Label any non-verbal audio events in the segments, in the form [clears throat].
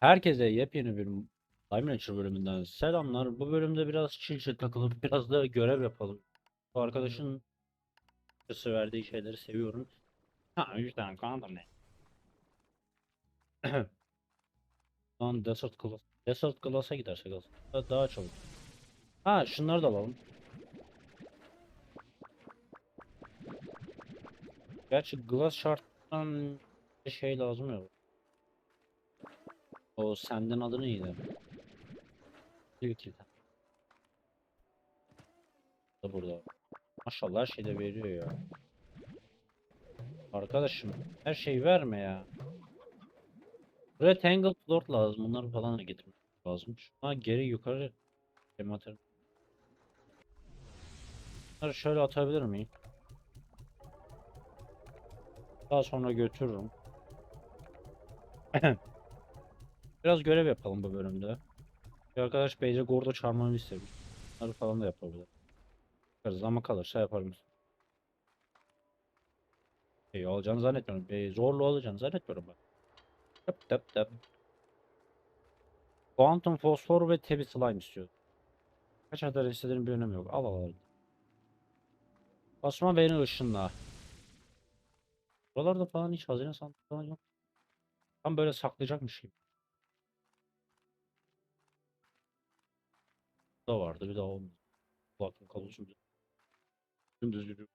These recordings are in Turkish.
Herkese yepyeni bir Time bölümünden selamlar. Bu bölümde biraz chill chill takılıp [laughs] biraz da görev yapalım. Bu arkadaşın açıkçası verdiği şeyleri seviyorum. Ha 3 tane kanalım ne? [clears throat] Lan Desert Class. Desert Class'a gidersek aslında daha çabuk. Ha şunları da alalım. Gerçi Glass Shard'dan şey lazım ya. O senden adı neydi? Tilkiden. Da burada. Maşallah her şey de veriyor ya. Arkadaşım her şey verme ya. Buraya Tangled Lord lazım. Bunları falan da getirmek lazım. Şuna geri yukarı atarım. Bunları şöyle atabilir miyim? Daha sonra götürürüm. [clears throat] Biraz görev yapalım bu bölümde. Bir arkadaş Beyce Gordo çarmağını istemiş. Bunları falan da yapabilir. Bakarız ama kalırsa yaparım. Şey alacağını zannetmiyorum. Bey zorlu alacağını zannetmiyorum ben. Tıp tıp tıp. Quantum fosfor ve tebi slime istiyor. Kaç kadar istediğinin bir önemi yok. Al al al. Basma beni ışınla. Buralarda falan hiç hazine sandığı yok. Tam böyle saklayacakmış gibi. Da vardı bir daha olmadı. Kulaklık kablosu bile. Dümdüz yürüyor.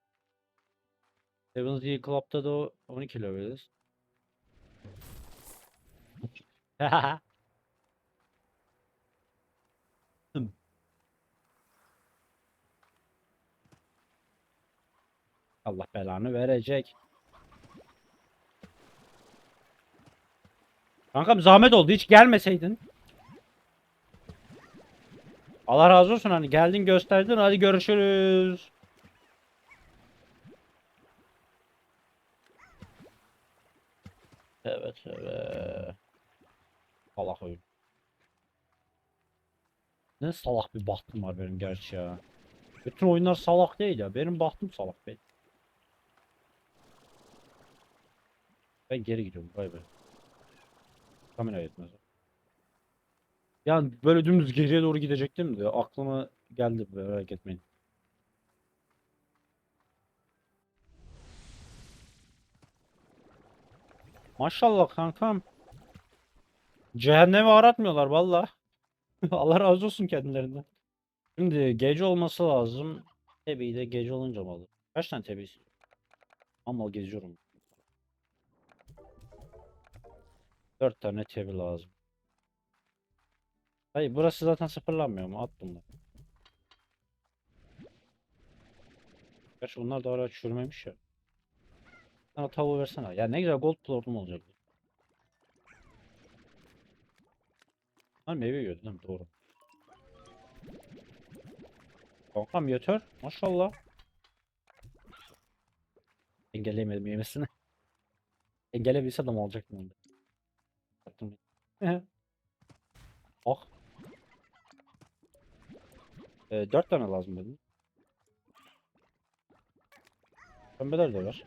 Heaven's Gate Club'da da o 12 leveliz. [laughs] Allah belanı verecek. Kankam zahmet oldu hiç gelmeseydin. Allah razı olsun hani geldin gösterdin hadi görüşürüz. Evet evet. Salak oyun. Ne salak bir bahtım var benim gerçi ya. Bütün oyunlar salak değil ya. Benim bahtım salak be. Ben geri gidiyorum. Vay be. Kamera yetmez. Yani böyle dümdüz geriye doğru gidecektim de aklıma geldi merak etmeyin. Maşallah kankam. Cehennemi aratmıyorlar valla. [laughs] Allah razı olsun kendilerinden. Şimdi gece olması lazım. Tebe'yi de gece olunca mı alır? Kaç tane istiyor? Ama geziyorum. Dört tane tebi lazım. Hayır burası zaten sıfırlanmıyor mu? At bunları. Gerçi bunlar da hala çürümemiş ya. Bana tavuğu versene. Ya ne güzel gold plordum olacak. Ha meyve yiyordu değil mi? Doğru. Kankam yeter. Maşallah. Engelleyemedim yemesini. Engelleyebilse mi olacaktım onu [laughs] da. Yaptım. oh. Ee, dört tane lazım dedim. Pembeler de var.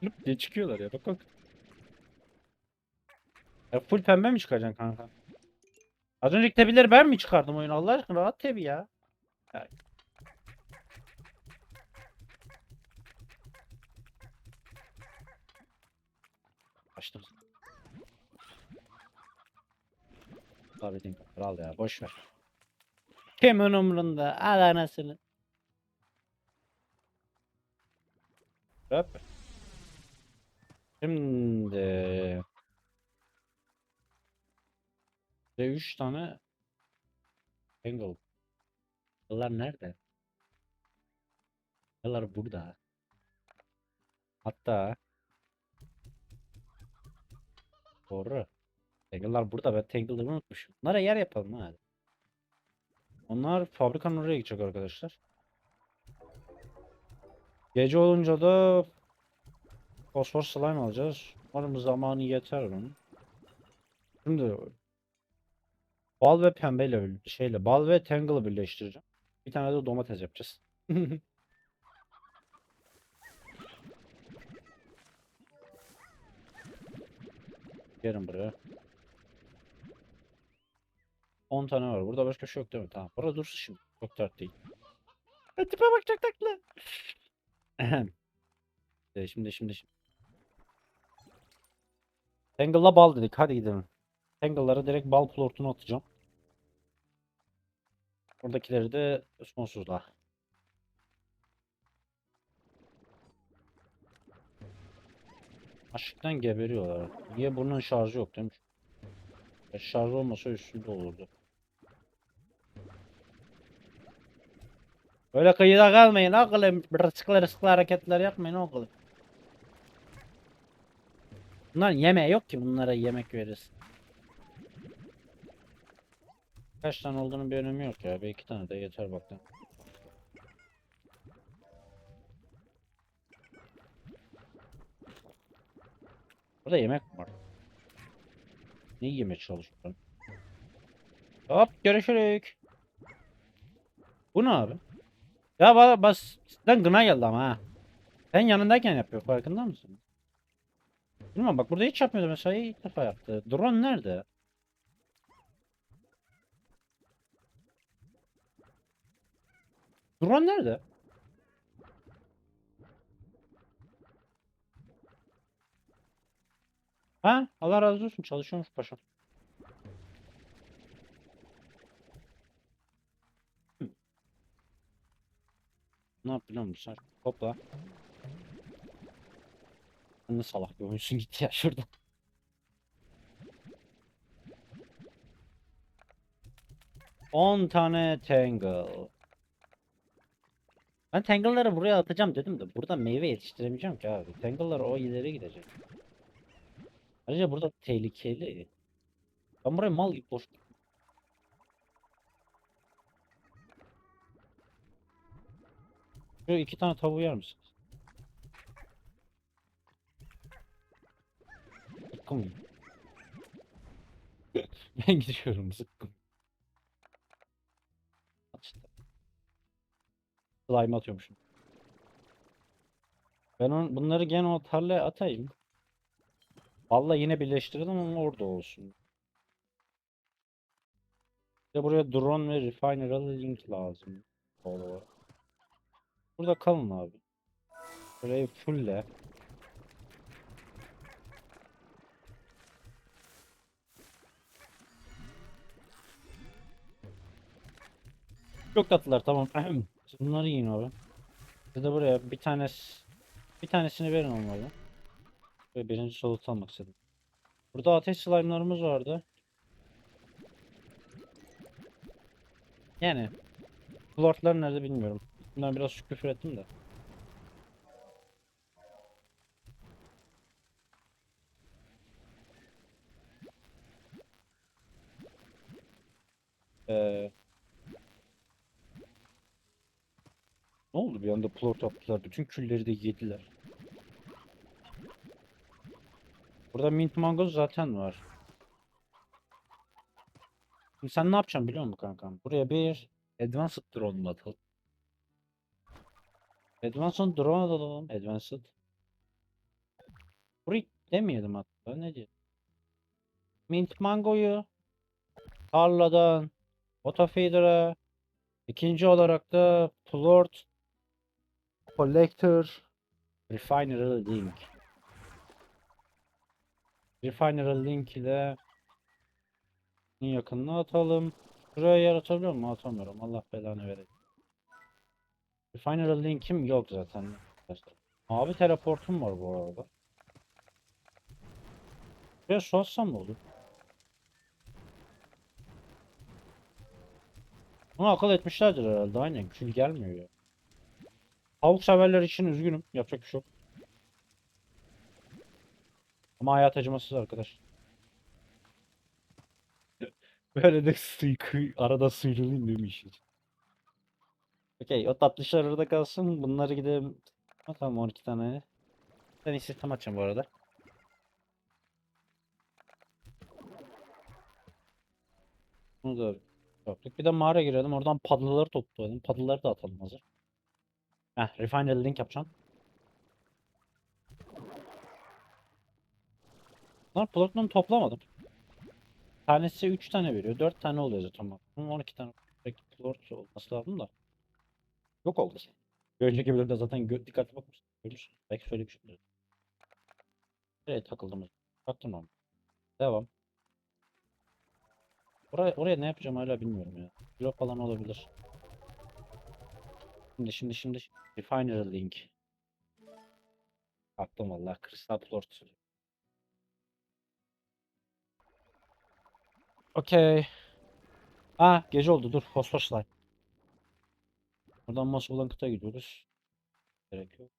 Hıp diye çıkıyorlar ya bak bak. Ya full pembe mi çıkacaksın kanka? Az önceki tebileri ben mi çıkardım oyun Allah aşkına rahat tebi ya. ya. Açtım. Sabredin kral ya boş ver. Kimin umrunda al anasını. Hop. Şimdi ve 3 tane Bengal. Bunlar nerede? Bunlar burada. Hatta Doğru. Tangle'lar burada. Ben Tangle'ları unutmuşum. Bunlara yer yapalım hadi. Onlar fabrikanın oraya gidecek arkadaşlar. Gece olunca da fosfor slime alacağız. Umarım zamanı yeter onun. Şimdi bal ve pembeyle şeyle bal ve tangle'ı birleştireceğim. Bir tane de domates yapacağız. [laughs] Gelin buraya. 10 tane var. Burada başka şey yok değil mi? Tamam. Burada dursun şimdi. Çok dert değil. Ha, Tipe bak çok tatlı. Ahem. Ee, Şimdi şimdi şimdi. Tangle'la bal dedik. Hadi gidelim. Tangle'lara direkt bal plortunu atacağım. Buradakileri de sonsuzla. Açlıktan geberiyorlar. Niye bunun şarjı yok demiş. E, şarjı olmasa üstünde olurdu. Öyle kıyıda kalmayın oğlum. Rızıklı rızıklı hareketler yapmayın oğlum. Bunlar yemeği yok ki bunlara yemek veririz. Kaç tane olduğunun bir önemi yok ya. Bir iki tane de yeter bak. Burada yemek var? Ne yemeye çalışıyorum? Hop görüşürük. Bu ne abi? Ya bana bas sizden gına geldi ama ha. Sen yanındayken yapıyor farkında mısın? Bilmem bak burada hiç yapmıyordu mesela ilk defa yaptı. Drone nerede? Drone nerede? Ha? Allah razı olsun çalışıyormuş paşam. Ne yap biliyor musun sen? Hopla. Ne salak bir oyuncusun gitti ya şurada. On tane Tangle. Ben Tangle'ları buraya atacağım dedim de burada meyve yetiştiremeyeceğim ki abi. Tangle'lar o ileri gidecek. Ayrıca burada tehlikeli. Ben buraya mal gibi boş Şu iki tane tavuğu yer misiniz? Zıkkım [laughs] ben gidiyorum zıkkım. İşte. Slime atıyormuşum. Ben on, bunları gene o tarlaya atayım. Vallahi yine birleştirdim ama orada olsun. De buraya drone ve refineral link lazım. Doğal. Burada kalın abi. Burayı fullle. Çok tatlılar tamam. [clears throat] Bunları yiyin abi. Siz de buraya bir tanesi bir tanesini verin onlara. Ve birinci solut almak istedim. Burada ateş slime'larımız vardı. Yani Lordlar nerede bilmiyorum. Bundan biraz küfür ettim de. Ee, ne oldu bir anda plort yaptılar. Bütün külleri de yediler. Burada mint mangoz zaten var. Şimdi sen ne yapacaksın biliyor musun kankam? Buraya bir advanced drone atalım. Advanced drone alalım. Advanced. Burayı demeyelim hatta. Ne diyor? Mint mangoyu tarladan Autofeeder'a ikinci olarak da plort collector refinery link refinery link ile yakınına atalım. Buraya yer atabiliyor muyum? Atamıyorum. Allah belanı verecek. Refinery linkim yok zaten. Abi teleportum var bu arada. Buraya su atsam mı olur? Bunu akıl etmişlerdir herhalde. Aynen. Kül gelmiyor ya. Tavuk severler için üzgünüm. Yapacak bir şey yok. Ama hayat acımasız arkadaş. Böyle de sıkı, arada sıyrılayım demiş. Okey o tatlışlar arada kalsın. Bunları gidelim. Ha, tamam 12 tane. Ben istihdam açacağım bu arada. Bunu da yaptık. Bir de mağara girelim. Oradan paddle'ları toplayalım. Paddle'ları da atalım hazır. Heh, refinery link yapacağım. Lan platinum toplamadım. Tanesi 3 tane veriyor. 4 tane oluyor zaten bak. Bunun 12 tane olması lazım da. Yok oldu. Bir önceki bölümde zaten gö- dikkatli bakmışsın. Görürsün. Belki söylemişimdir. Nereye takıldım? Baktım ama. Devam. Oraya, oraya ne yapacağım hala bilmiyorum ya. Blok falan olabilir. Şimdi şimdi şimdi Refinery Link. Aklım valla. Crystal Plort. Okey. Ha gece oldu dur. Fosfor slime. Buradan Masabulankıt'a gidiyoruz. Gerek yok.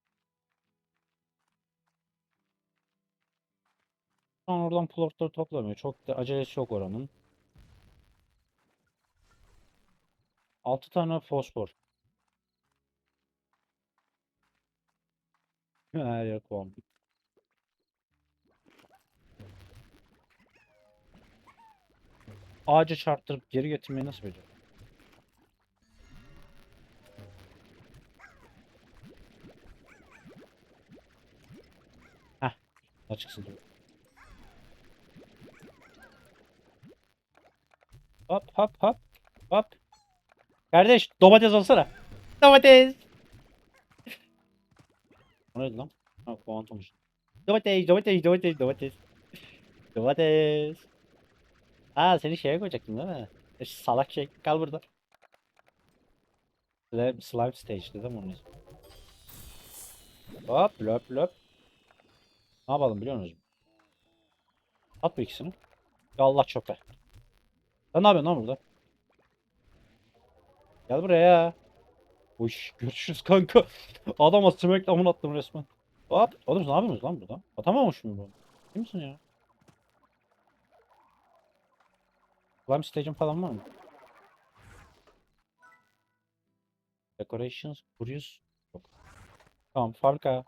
Şu an oradan plortları toplamıyor. Çok da acelesi yok oranın. 6 tane fosfor. [laughs] Her yer kovan. Ağaca çarptırıp geri getirmeyi nasıl beceriyor? Açıksın. Hop hop hop. Hop. Kardeş domates alsana. Domates. O neydi lan? Ha kuantummuş. Domates, domates, domates, domates. Domates. Aa seni şeye koyacaktım değil mi? E, Salak şey. Kal burada. Slime, slime stage dedim onun ismi. Hop löp löp. Ne yapalım biliyor musunuz? At bu ikisini. Ya Allah çöpe. Sen ne yapıyorsun lan burada? Gel buraya. Uş [laughs] görüşürüz kanka. Adama smackdown attım resmen. Hop. Oğlum ne yapıyorsunuz lan burada? Atamamış mı bu? Kim misin ya? Slime stage'in falan var mı? Decorations, Curious. Yok. Tamam fabrika.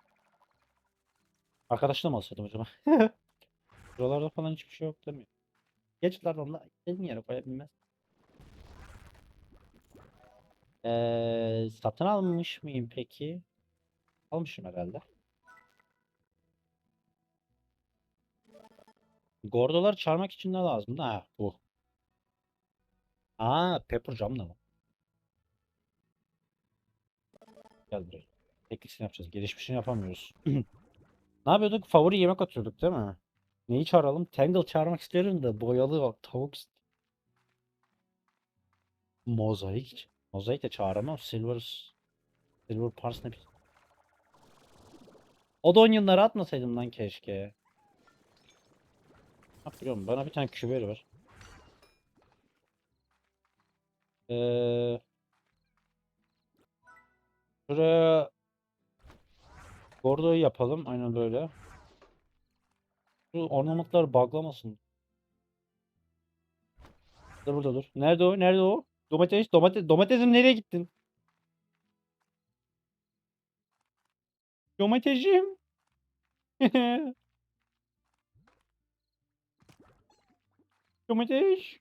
Arkadaşla mı alsaydım acaba? [laughs] Buralarda falan hiçbir şey yok değil mi? Geçitler onlar istediğin yere koyabilmez. Ee, satın almış mıyım peki? Almışım herhalde. Gordoları çağırmak için ne lazım? Ha bu. Aa pepper jam da mı? Gel buraya. Teklisini yapacağız. Gelişmişini yapamıyoruz. [clears throat] ne yapıyorduk? Favori yemek atıyorduk değil mi? Neyi çağıralım? Tangle çağırmak isterim de boyalı tavuk Mozaik. Mozaik de çağıramam. Silver Silver Parsnip. O da onyonları atmasaydım lan keşke. Ne yapıyorum? Bana bir tane küberi ver. Ee, şuraya Gordo'yu yapalım. Aynen böyle. Şu ornamentlar buglamasın. Dur burada dur. Nerede o? Nerede o? Domates, domates, domatesim nereye gittin? Domatesim. [laughs] Domates.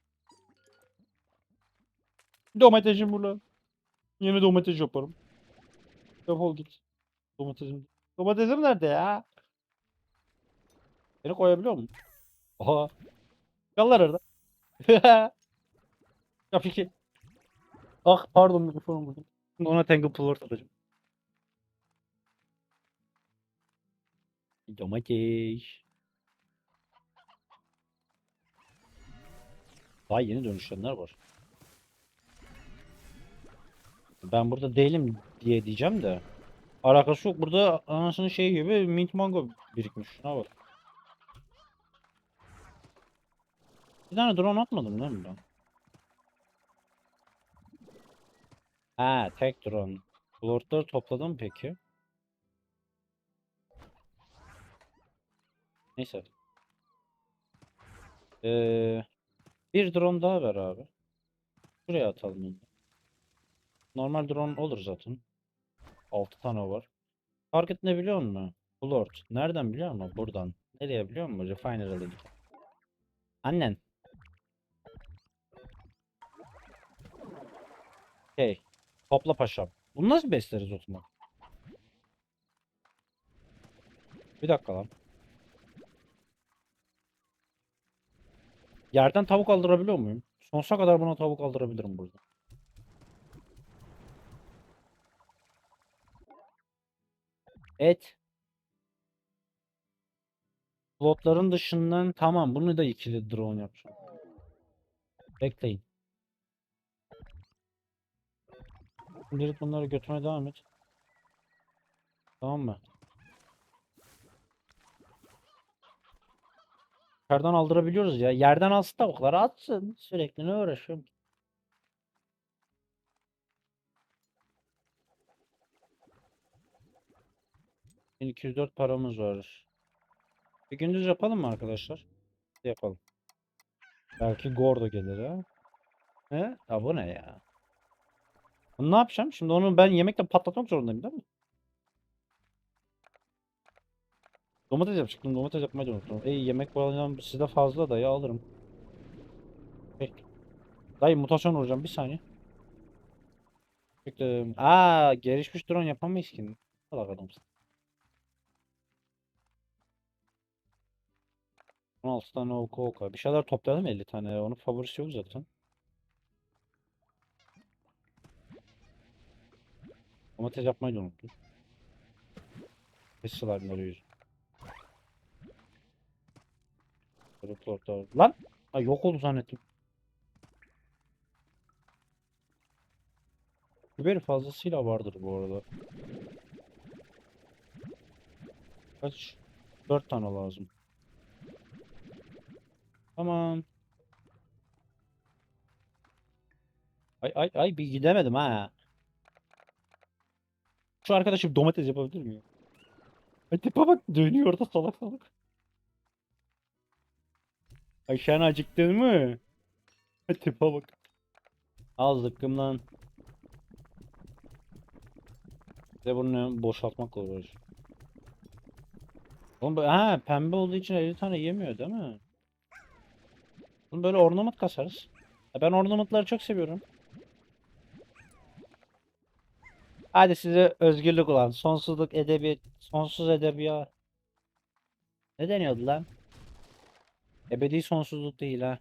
Domatesim burada. Yeni domates yaparım. Defol git. Domatesim. Domatesim nerede ya? Seni koyabiliyor muyum? Oha. Kallar orada. [laughs] ya peki. Ah pardon mikrofonum burada. Şimdi ona Tangle Plort atacağım. Domates. Daha yeni dönüşenler var. Ben burada değilim diye diyeceğim de. Alakası yok. Burada anasının şeyi gibi mint mango birikmiş. Şuna bak. Bir tane drone atmadım değil mi ben? Ha tek drone. Lordları topladım peki. Neyse. Ee, bir drone daha ver abi. Şuraya atalım. Normal drone olur zaten. 6 tane var. Target ne biliyor musun? Lord. Nereden biliyor musun? Buradan. Nereye biliyor musun? Refinery Link. Annen. Hey. Topla paşam. Bunu nasıl besleriz o zaman? Bir dakika lan. Yerden tavuk aldırabiliyor muyum? Sonsuza kadar buna tavuk aldırabilirim burada. Et. Slotların dışından tamam bunu da ikili drone yapacağım. Bekleyin. Şimdilik bunları götürmeye devam et. Tamam mı? Yukarıdan aldırabiliyoruz ya. Yerden alsın tavukları atsın. Sürekli ne uğraşıyorum ki? Bin 204 paramız var. Bir gündüz yapalım mı arkadaşlar? Yapalım. Belki Gordo gelir ha. He? Ya bu ne ya? Bunu ne yapacağım? Şimdi onu ben yemekle patlatmak zorundayım değil mi? Domates yapacaktım. Domates yapmayı unuttum. Ey yemek bağlayacağım sizde fazla da ya alırım. Peki. Dayı mutasyon olacağım bir saniye. Bekle. Aa gelişmiş drone yapamayız ki. Salak adamsın. 16 tane oku oka. Bir şeyler topladım 50 tane. Onun favorisi yok zaten. Domates yapmayı da unuttum. Pes slime'ları yüz. Kırık orta. Lan! Ay yok oldu zannettim. Biberi fazlasıyla vardır bu arada. Kaç? 4 tane lazım. Tamam. Ay ay ay bir gidemedim ha. Şu arkadaşım domates yapabilir miyim? Ay tipe bak dönüyor orada salak salak. Ay sen acıktın mı? Ay tipe bak. Al zıkkımdan. Bir de bunu boşaltmakla uğraş. Oğlum ha pembe olduğu için 50 tane yemiyor değil mi? Bunu böyle ornament kasarız. Ya ben ornamentları çok seviyorum. Hadi size özgürlük ulan. Sonsuzluk edebi, sonsuz edebiyat. Ne deniyordu lan? Ebedi sonsuzluk değil ha.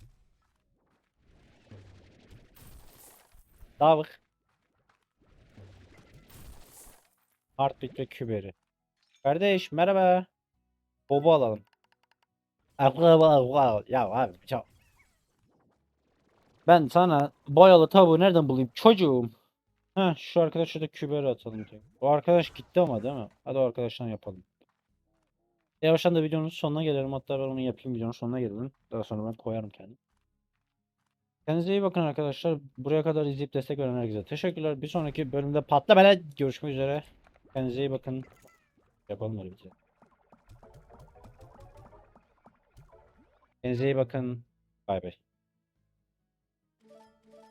Davık. Heartbeat ve küberi. Kardeş merhaba. Bobo alalım. Ya abi çok. Ben sana boyalı tavuğu nereden bulayım çocuğum? Ha şu arkadaşa da küberi atalım. O arkadaş gitti ama değil mi? Hadi o arkadaştan yapalım. Yavaştan da videonun sonuna gelelim. Hatta ben onu yapayım videonun sonuna gelelim. Daha sonra ben koyarım kendim. Kendinize iyi bakın arkadaşlar. Buraya kadar izleyip destek veren herkese teşekkürler. Bir sonraki bölümde patla bele görüşmek üzere. Kendinize iyi bakın. Yapalım öyle bir şey. Kendinize iyi bakın. Bay bay.